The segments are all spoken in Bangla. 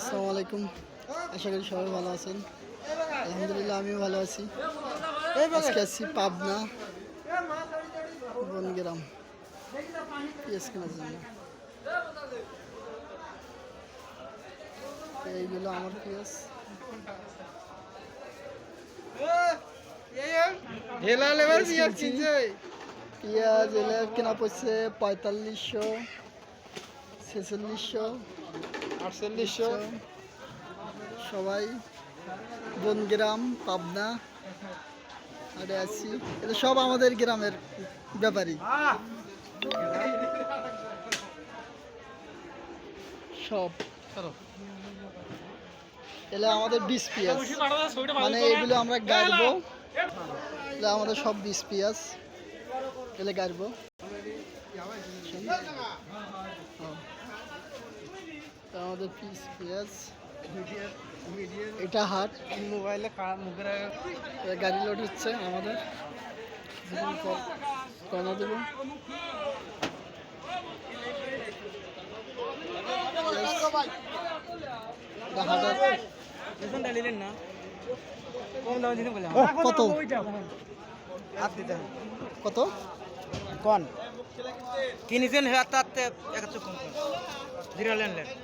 আসসালামু আলাইকুম। আশা করি সবাই ভালো আছেন। আলহামদুলিল্লাহ আমিও ভালো আছি। আজকে আসছি পাবনা বনগ্রাম। পেঁয়াজ কেনার জন্য এইগুলো আমার পিয়াজ। পেঁয়াজ এলে কেনা পড়ছে পঁয়তাল্লিশশো। ছেচল্লিশশো আটচল্লিশশো সবাই বনগ্রাম পাবনা আরে আছি। এটা সব আমাদের গ্রামের ব্যাপারী সব। এলে আমাদের বিষ পেঁয়াজ। মানে এগুলো আমরা গাড়বো। এলে আমাদের সব বিষ পেঁয়াজ। এলে গাড়বো। আমাদের পিস পেঁয়াজ এটা হাট। মোবাইলে মুখের গাড়ি লোড হচ্ছে আমাদের। দেবো। কম বলে কত? কত? কোন? কিনেছেন হাত হাতে একশো কম। জিরো লেনলেন না,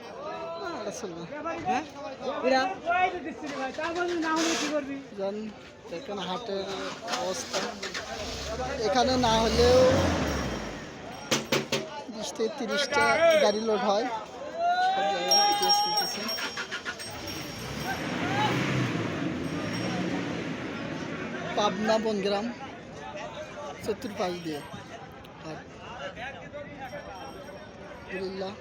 দেখেন হাটের অবস্থা। এখানে না হলেও বিশ থেকে তিরিশটা গাড়ি লোড হয়। সব জায়গায় পাবনা, বনগ্রাম, চতুর্পাশ দিয়ে। আলহামদুলিল্লাহ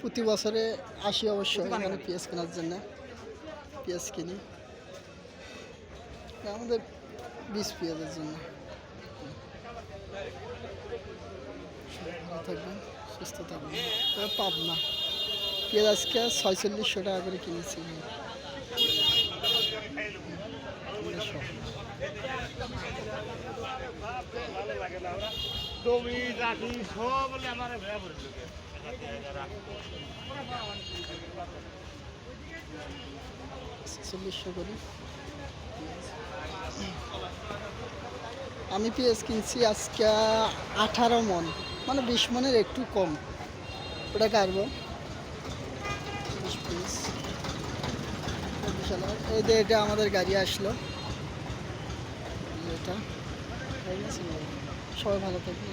প্রতি বছরে আসি অবশ্য এখানে পেঁয়াজ কেনার জন্য। পেঁয়াজ কিনি। আমাদের বীজ পেঁয়াজের জন্য। ভালো থাকবেন, সুস্থ থাকবেন। পাবনা। পেঁয়াজ আজকে ছয়চল্লিশশো টাকা করে কিনেছি। জমি রাখি সব আমার করে। আমি পেঁয়াজ কিনছি আজকে আঠারো মন মানে বিশ মনের একটু কম। ওটা আর। এই যে এটা আমাদের গাড়ি আসলো। এটা। সবাই ভালো থাকবে